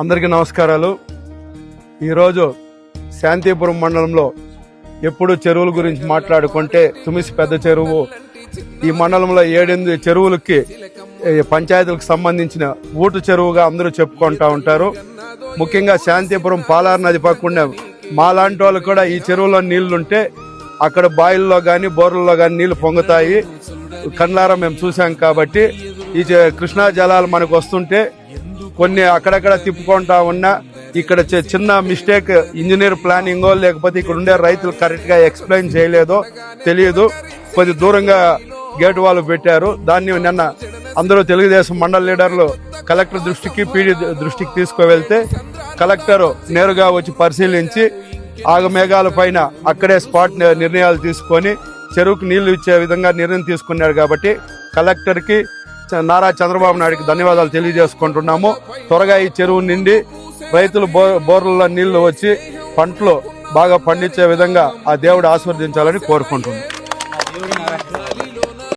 అందరికీ నమస్కారాలు. ఈరోజు శాంతిపురం మండలంలో ఎప్పుడు చెరువుల గురించి మాట్లాడుకుంటే తుమిసి పెద్ద చెరువు ఈ మండలంలో ఏడెనిమిది చెరువులకి పంచాయతీలకు సంబంధించిన ఊటు చెరువుగా అందరూ చెప్పుకుంటా ఉంటారు. ముఖ్యంగా శాంతిపురం పాలార్ నది పక్కకుండా మాలాంటి వాళ్ళు కూడా ఈ చెరువులో నీళ్ళుంటే అక్కడ బాయిల్లో కానీ బోర్లలో కానీ నీళ్ళు పొంగుతాయి. కన్నారం మేము చూసాం కాబట్టి ఈ కృష్ణా జలాలు మనకు వస్తుంటే కొన్ని అక్కడక్కడ తిప్పుకుంటా ఉన్నా ఇక్కడ చి- చిన్న మిస్టేక్ ఇంజనీర్ ప్లానింగో లేకపోతే ఇక్కడ ఉండే రైతులు కరెక్ట్గా ఎక్స్ప్లెయిన్ చేయలేదో తెలియదు. కొద్ది దూరంగా గేట్ వాళ్ళు పెట్టారు. దాన్ని నిన్న అందరూ తెలుగుదేశం మండల లీడర్లు కలెక్టర్ దృష్టికి పీడీ దృష్టికి తీసుకువెళ్తే కలెక్టర్ నేరుగా వచ్చి పరిశీలించి ఆగమేఘాల పైన అక్కడే స్పాట్ నిర్ణయాలు తీసుకొని చెరువుకు నీళ్ళు ఇచ్చే విధంగా నిర్ణయం తీసుకున్నారు కాబట్టి కలెక్టర్కి నారా చంద్రబాబు నాయుడికి ధన్యవాదాలు తెలియజేసుకుంటున్నాము. త్వరగా ఈ చెరువు నిండి రైతులు బో బోర్లలో నీళ్ళు వచ్చి పంటలు బాగా పండించే విధంగా ఆ దేవుడు ఆశీర్వదించాలని కోరుకుంటున్నాం.